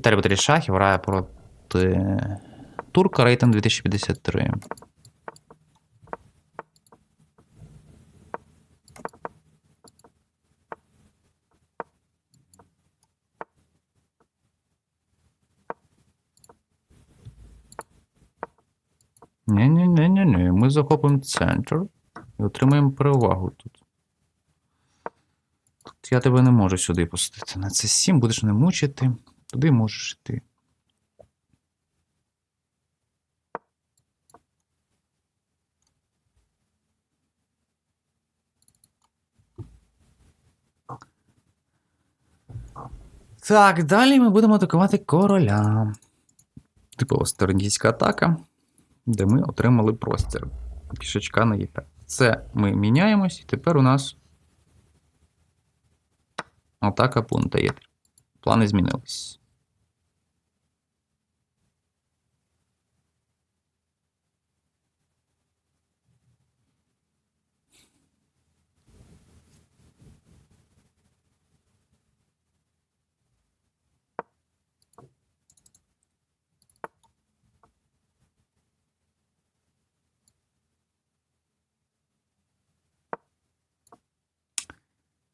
Віталій Батарій Шахів грає проти Турка рейтинг 2053. Ні-ні-ні-ні-ні. Ми захопимо центр і отримаємо перевагу тут. Я тебе не можу сюди пустити. На це 7 будеш не мучити. Туди можеш йти. Так, далі ми будемо атакувати короля. Типова сторонійська атака, де ми отримали простір. Пішечка на Е5. Це ми міняємось, і тепер у нас атака пункта Е3. Плани змінились.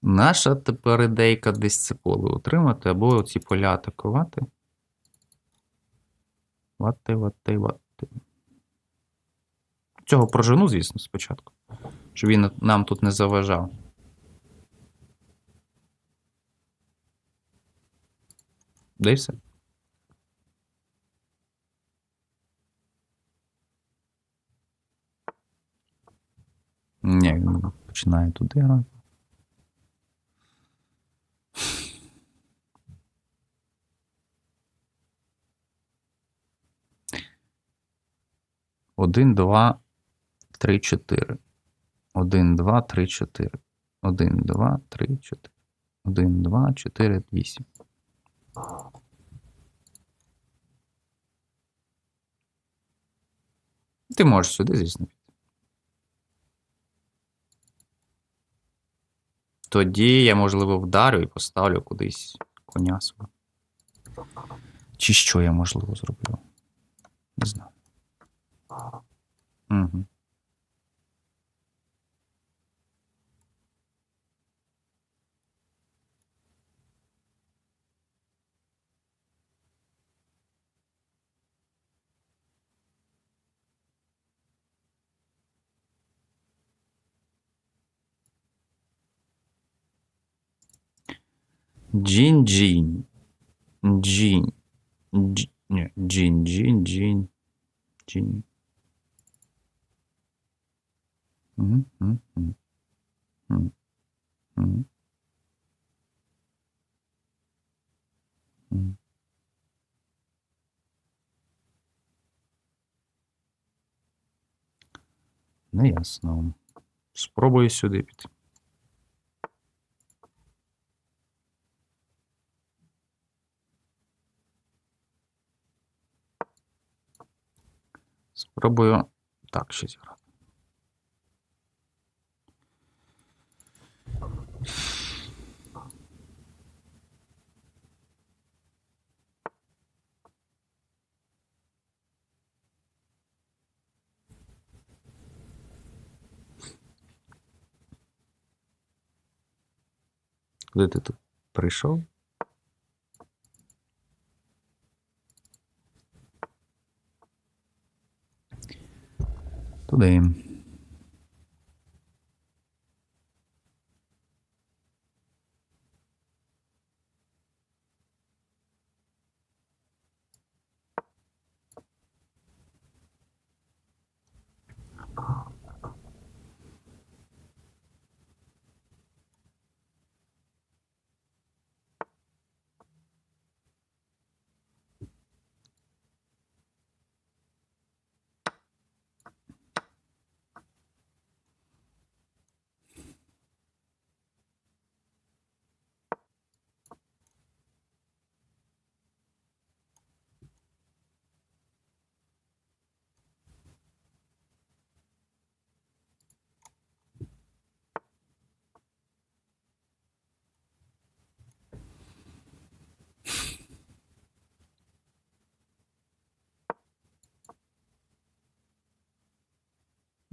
Наша тепер ідейка десь це поле утримати, або оці поля атакувати. Вати, вати, вати. Цього прожену, звісно, спочатку. Щоб він нам тут не заважав. Да і все. Ні, він починає туди грати. Один, два, три, чотири. Один, два, три, чотири. Один, два, три, чотири. Один, два, чотири, вісім. Ти можеш сюди, звісно. Тоді я, можливо, вдарю і поставлю кудись коня свого. Чи що я, можливо, зроблю? Не знаю. Uhum. Din, din, din, din, din, din, din, din. Мгм. Мгм. Неясно. Спробую сюди піти. Спробую так ще зіграти. Куди ти тут прийшов? Туди.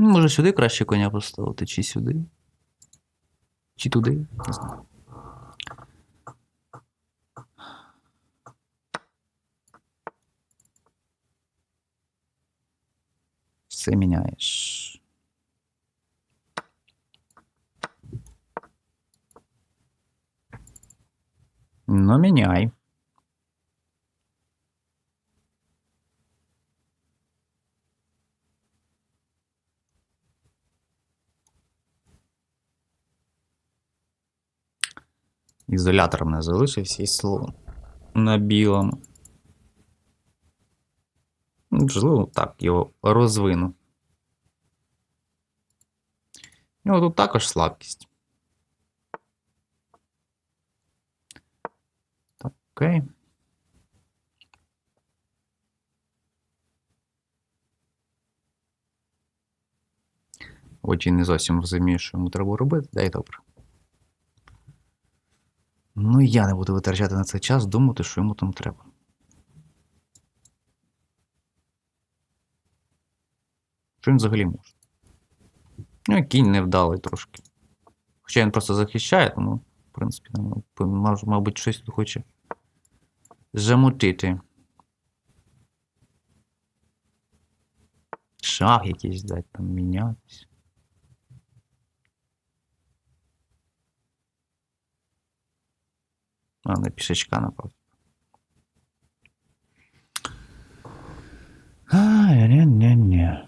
Може сюди краще коня поставити, чи сюди? Чи туди? Не знаю. Все міняєш. Ну, міняй. Ізолятором не залишився і слон на білому. Можливо, так, його розвину. У нього тут також слабкість. Окей. Очі не зовсім розумію, що йому треба робити, дай добре. Ну, я не буду витрачати на цей час, думати, що йому там треба. Що він взагалі може? Ну, кінь невдалий трошки. Хоча він просто захищає, тому, в принципі, мабуть, щось тут хоче замутити. Шах якийсь дать там мінятись. А, на пішечка напав. Ай, не, не, не.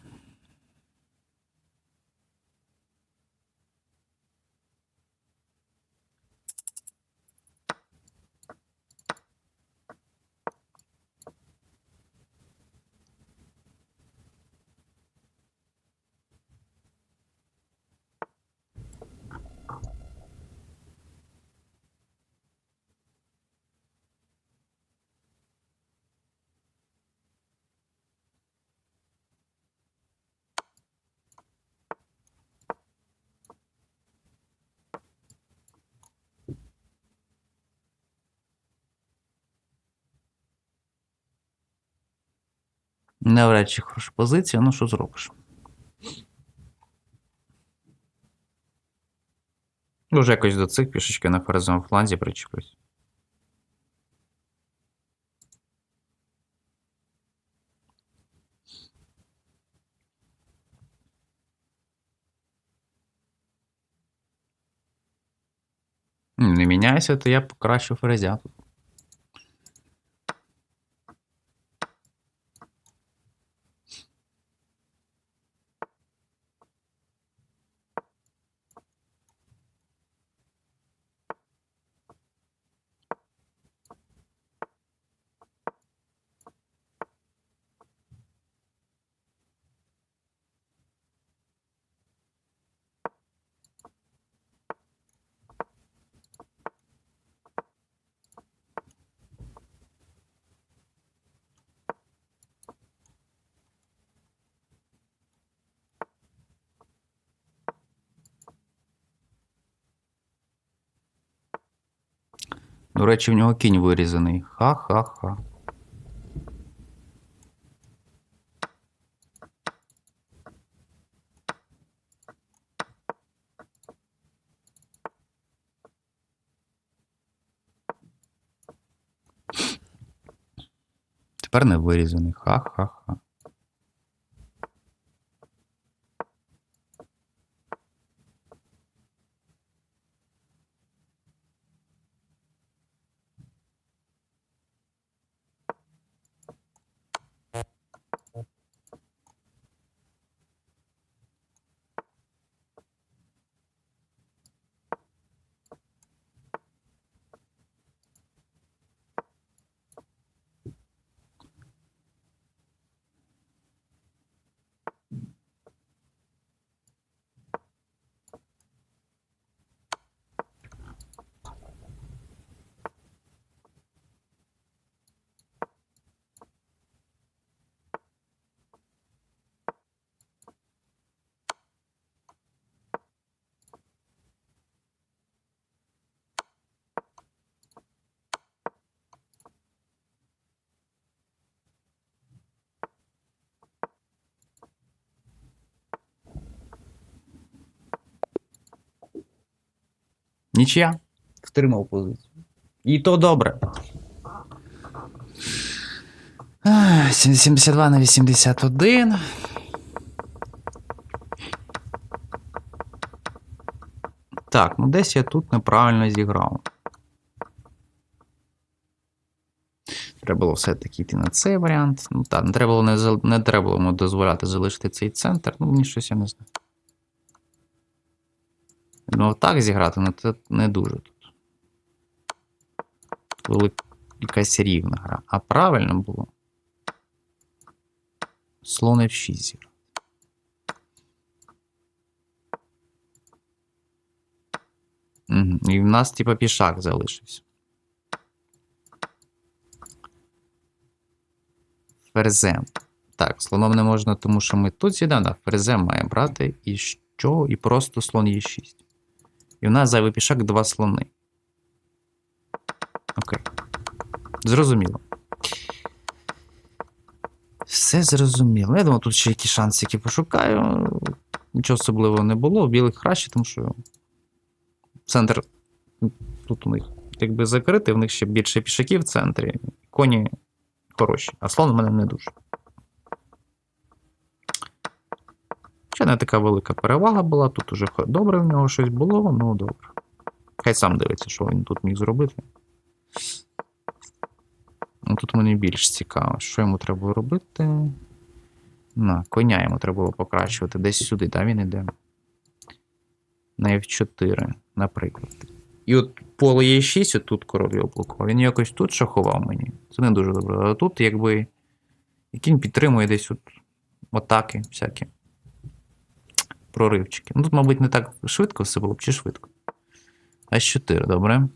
Навряд чи хороша позиція, ну що зробиш? Може якось до цих пішечки на ферзовому фланзі причеплюсь. Не міняйся, то я покращу ферзя тут. До речі, в нього кінь вирізаний. Ха-ха-ха. Тепер не вирізаний. Ха-ха-ха. Нічия. Втримав позицію. І то добре. 72 на 81. Так, ну десь я тут неправильно зіграв. Треба було все-таки йти на цей варіант. Ну так, не треба було, не, не треба було дозволяти залишити цей центр. Ну, мені щось я не знаю. Ну, так зіграти, ну це не дуже тут. Була якась рівна гра. А правильно було. Слон F6 зіграти. І в нас, типа, пішак залишився. Ферзем. Так, слоном не можна, тому що ми тут сідаємо, да, ферзем має брати. І що? І просто слон є 6. І в нас зайвий пішак два слони. Окей. Зрозуміло. Все зрозуміло. Я думаю, тут ще якісь шансики пошукаю. Нічого особливого не було. У білих краще, тому що центр тут у них якби закритий, в них ще більше пішаків в центрі. Коні хороші, а слон в мене не дуже. Ще не така велика перевага була, тут уже добре в нього щось було, ну добре. Хай сам дивиться, що він тут міг зробити. Ну, тут мені більш цікаво, що йому треба робити. На, коня йому треба було покращувати. Десь сюди, да, він іде. На F4, наприклад. І от поле Е6, от тут король його блокував. Він якось тут шахував мені. Це не дуже добре. Але тут, якби. і Кінь підтримує десь от атаки всякі. Проривчики. Ну тут, мабуть, не так швидко все було б, чи швидко. С4, добре.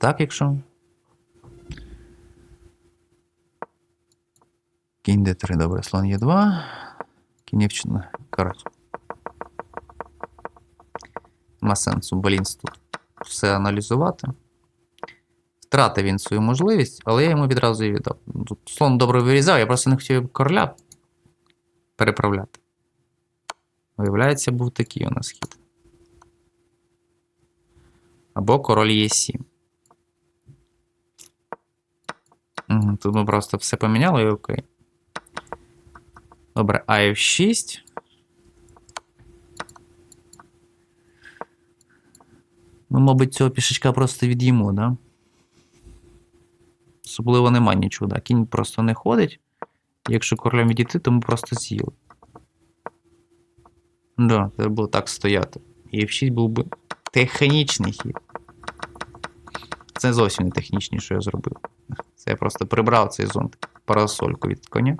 Так, якщо. Кінь Д3, добре, слон Е2. Кінь F4. Коротше. Нема сенсу балінс тут все аналізувати. Втратив він свою можливість, але я йому відразу її віддав. Тут слон добре вирізав, я просто не хотів короля переправляти. Виявляється, був такий у нас хід. Або король Е7. Угу, тут ми просто все поміняли і окей. Добре, а F6. Ми, мабуть, цього пішечка просто від'їмо, да? Особливо нема нічого, да. Кінь просто не ходить. Якщо королем відійти, то ми просто з'їли. Да, треба було так стояти. І F6 був би технічний хід. Це зовсім не технічний, що я зробив. Це я просто прибрав цей зонт парасольку від коня.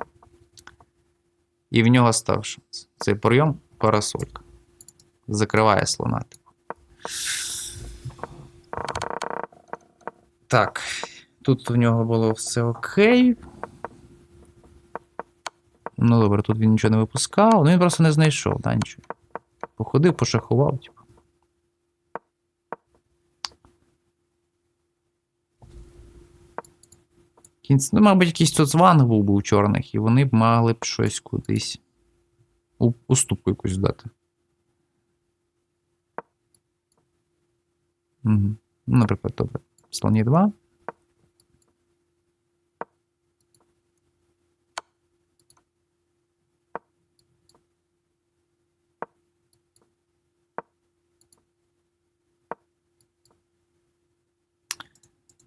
І в нього став шанс. Цей прийом парасолька. Закриває слона. Так. Тут в нього було все окей. Ну добре, тут він нічого не випускав, ну він просто не знайшов, да, нічого. Походив, пошахував, типу. Кінць, ну, мабуть, якийсь тут званг був би у чорних, і вони б мали б щось кудись. Уступку якусь дати. Угу. Ну, наприклад, добре. Слон є 2.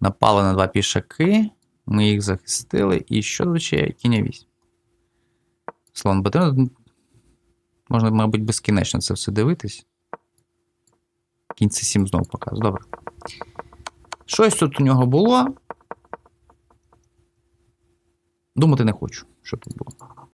Напали на два пішаки. Ми їх захистили. І що звичайно, кінь 8. Слон Б3. Можна, мабуть, безкінечно це все дивитись. Кінь С7 знову показує. Добре. Щось тут у нього було. Думати не хочу, що тут було.